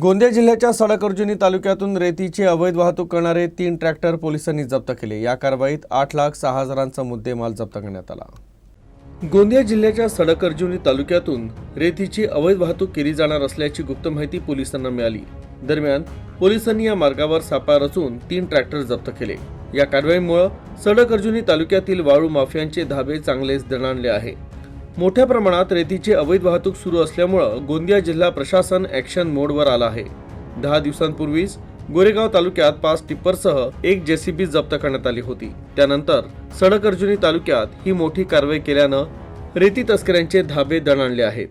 गोंदिया जिल्ह्याच्या सडकअर्जुनी तालुक्यातून रेतीची अवैध वाहतूक करणारे तीन ट्रॅक्टर पोलिसांनी जप्त केले. या कारवाईत आठ लाख सहा हजारांचा मुद्देमाल जप्त करण्यात आला. गोंदिया जिल्ह्याच्या सडकअर्जुनी तालुक्यातून रेतीची अवैध वाहतूक केली जाणार असल्याची गुप्त माहिती पोलिसांना मिळाली. दरम्यान पोलिसांनी या मार्गावर सापळा रचून तीन ट्रॅक्टर जप्त केले. या कारवाईमुळे सडकअर्जुनी तालुक्यातील वाळू माफियांचे धाबे चांगलेच दणाणले आहे मोठ्या प्रमाणात रेतीची अवैध वाहतूक सुरू असल्यामुळं गोंदिया जिल्हा प्रशासन ॲक्शन मोडवर आला आहे. दहा दिवसांपूर्वीच गोरेगाव तालुक्यात पाच टिप्परसह एक जेसीबी जप्त करण्यात आली होती. त्यानंतर सडक अर्जुनी तालुक्यात ही मोठी कारवाई केल्यानं रेती तस्करांचे धाबे दणाणले आहेत.